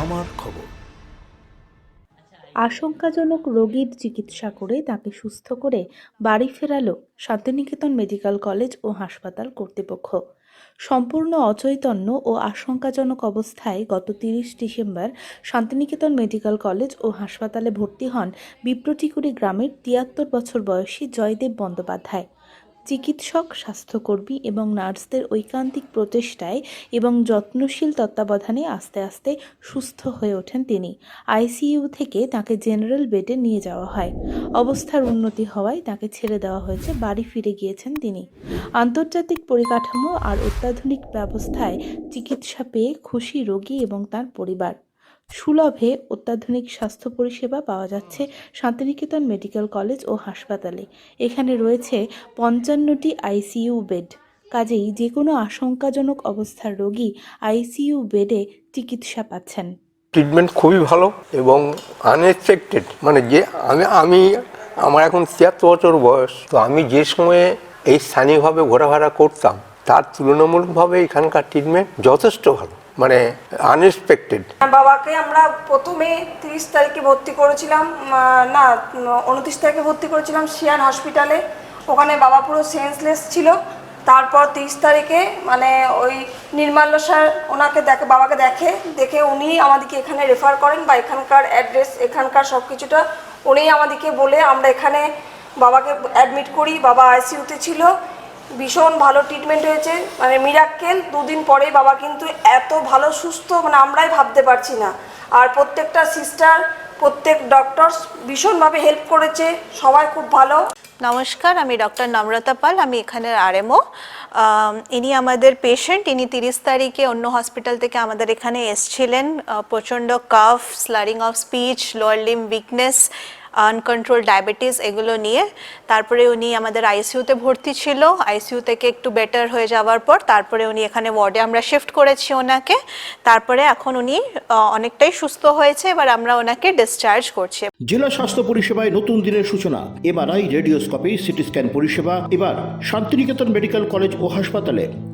আমার খবর। আশঙ্কাজনক রোগীর চিকিৎসা করে তাকে সুস্থ করে বাড়ি ফেরালো শান্তিনিকেতন মেডিকেল কলেজ ও হাসপাতাল কর্তৃপক্ষ। সম্পূর্ণ অচৈতন্য ও আশঙ্কাজনক অবস্থায় গত তিরিশ ডিসেম্বর শান্তিনিকেতন মেডিকেল কলেজ ও হাসপাতালে ভর্তি হন বিপ্রটিকুড়ি গ্রামের তিয়াত্তর বছর বয়সী জয়দেব বন্দ্যোপাধ্যায়। চিকিৎসক, স্বাস্থ্যকর্মী এবং নার্সদের ঐকান্তিক প্রচেষ্টায় এবং যত্নশীল তত্ত্বাবধানে আস্তে আস্তে সুস্থ হয়ে ওঠেন তিনি। আইসিইউ থেকে তাকে জেনারেল বেডে নিয়ে যাওয়া হয়। অবস্থার উন্নতি হওয়ায় তাকে ছেড়ে দেওয়া হয়েছে, বাড়ি ফিরে গিয়েছেন তিনি। আন্তর্জাতিক পরিকাঠামো আর অত্যাধুনিক ব্যবস্থায় চিকিৎসা পেয়ে খুশি রোগী এবং তার পরিবার। সুলভে অত্যাধুনিক স্বাস্থ্য পরিষেবা পাওয়া যাচ্ছে শান্তিনিকেতন মেডিকেল কলেজ ও হাসপাতালে। এখানে রয়েছে পঞ্চান্নটি আইসিইউ বেড। কাজেই যে কোনো আশঙ্কাজনক অবস্থার রোগী আইসিইউ বেডে চিকিৎসা পাচ্ছেন। ট্রিটমেন্ট খুবই ভালো এবং আনএক্সপেক্টেড মানে যে আমি আমি, আমার এখন ছিয়াত্তর বছর বয়স। তো আমি যে সময়ে এই স্থানীয়ভাবে ঘোরাফেরা করতাম, তার তুলনামূলকভাবে এখানকার ট্রিটমেন্ট যথেষ্ট ভালো। মানে আনএক্সপেক্টেড বাবাকে আমরা প্রথমে তিরিশ তারিখে ভর্তি করেছিলাম না, উনত্রিশ তারিখে ভর্তি করেছিলাম শিয়ান হসপিটালে। ওখানে বাবা পুরো সেন্সলেস ছিল। তারপর তিরিশ তারিখে মানে ওই নির্মাল্য স্যার ওনাকে দেখে, বাবাকে দেখে দেখে উনি আমাদেরকে এখানে রেফার করেন বা এখানকার অ্যাড্রেস এখানকার সব কিছুটা উনি আমাদেরকে বলে আমরা এখানে বাবাকে অ্যাডমিট করি। বাবা আইসিইউতে ছিল। ভীষণ ভালো ট্রিটমেন্ট হয়েছে। মানে মিরাক্কেল দুদিন পরে বাবা কিন্তু এত ভালো, সুস্থ মানে আমরাই ভাবতে পারছি না। আর প্রত্যেকটা সিস্টার প্রত্যেক ডক্টরস ভীষণভাবে হেল্প করেছে, সবাই খুব ভালো। নমস্কার, আমি ডক্টর নম্রতা পাল, আমি এখানের আরএমও ইনি আমাদের পেশেন্ট ইনি তিরিশ তারিখে অন্য হসপিটাল থেকে আমাদের এখানে এসছিলেন। প্রচণ্ড cough slurring of speech lower limb weakness uncontrol diabetes এগুলো নিয়ে। তারপরে উনি আমাদের আইসিইউতে ভর্তি ছিল। আইসিইউ থেকে একটু বেটার হয়ে যাওয়ার পর তারপরে উনি এখানে ওয়ার্ডে আমরা শিফট করেছি ওনাকে। তারপরে এখন উনি অনেকটাই সুস্থ হয়েছে। এবার আমরা ওনাকে ডিসচার্জ করছি। জেলা স্বাস্থ্য পরিষেবায় নতুন দিনের সূচনা। এবার এমআরআই, রেডিওস্কোপি সিটি স্ক্যান পরিষেবা। এবার শান্তিনিকেতন মেডিকেল কলেজ ও হাসপাতালে